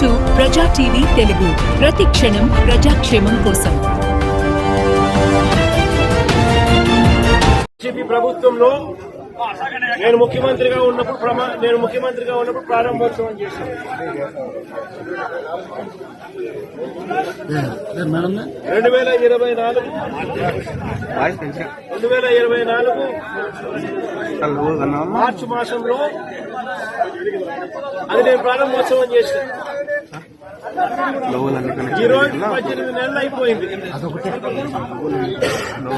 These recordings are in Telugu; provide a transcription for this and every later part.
టు ప్రజా టీవీ తెలుగు. ప్రతి క్షణం ప్రజాక్షేమం కోసం. బీజేపీ ప్రభుత్వంలో నేను ముఖ్యమంత్రిగా ఉన్నప్పుడు ప్రమా నేను ముఖ్యమంత్రిగా ఉన్నప్పుడు ప్రారంభోత్సవం చేశాను. రెండు వేల ఇరవై నాలుగు. రెండు వేల ఇరవై నాలుగు మార్చి మాసంలో అది నేను ప్రారంభోత్సవం చేశాను. ఈ రోజు పద్దెనిమిది నెలలు అయిపోయింది.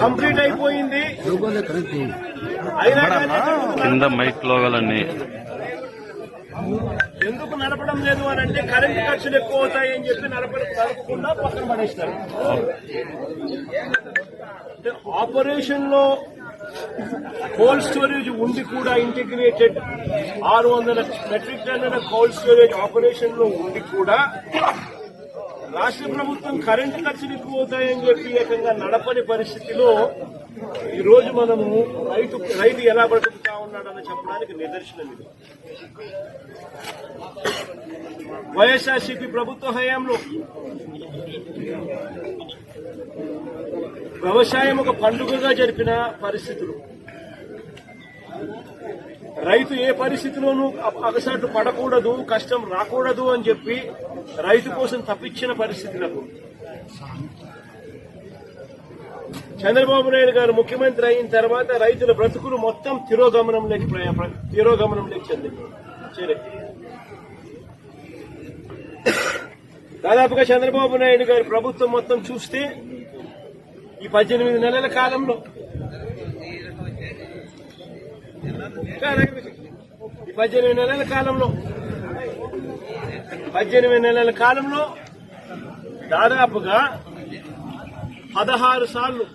కంప్లీట్ అయిపోయింది. కింద మైక్ లోగలన్నీ. ఎందుకు నడపడం లేదు అని అంటే కరెంట్ ఖర్చులు ఎక్కువ అవుతాయి అని చెప్పి నడప నడపకుండా పక్కన పడేస్తారు. ఆపరేషన్లో కోల్డ్ స్టోరేజ్ ఉండి కూడా ఇంటిగ్రేటెడ్. ఆరు వందల మెట్రిక్ టన్నుల కోల్డ్ స్టోరేజ్ ఆపరేషన్లో ఉండి కూడా. రాష్ట్ర ప్రభుత్వం కరెంటు ఖర్చులు ఎక్కువ అవుతాయని చెప్పి ఏకంగా నడపని పరిస్థితిలో ఈ రోజు మనము రైతు రైతు ఎలా బ్రతుకుతా ఉన్నాడని చెప్పడానికి నిదర్శనం ఇది. వైఎస్ఆర్సీపీ ప్రభుత్వ హయాంలో వ్యవసాయం ఒక పండుగగా జరిపిన పరిస్థితులు. రైతు ఏ పరిస్థితిలోనూ అప- అగసాట్లు పడకూడదు కష్టం రాకూడదు అని చెప్పి రైతు కోసం తప్పించిన పరిస్థితులకు చంద్రబాబు నాయుడు గారు ముఖ్యమంత్రి అయిన తర్వాత రైతుల బ్రతుకులు మొత్తం తిరోగమనంలోకి ప్ర- తిరోగమనంలోకి చెందింది. చేరే. దాదాపుగా చంద్రబాబు నాయుడు గారి ప్రభుత్వం మొత్తం చూస్తే ఈ పద్దెనిమిది నెలల కాలంలో. ఈ పద్దెనిమిది నెలల కాలంలో. పద్దెనిమిది నెలల కాలంలో దాదాపుగా పదహారు సార్లు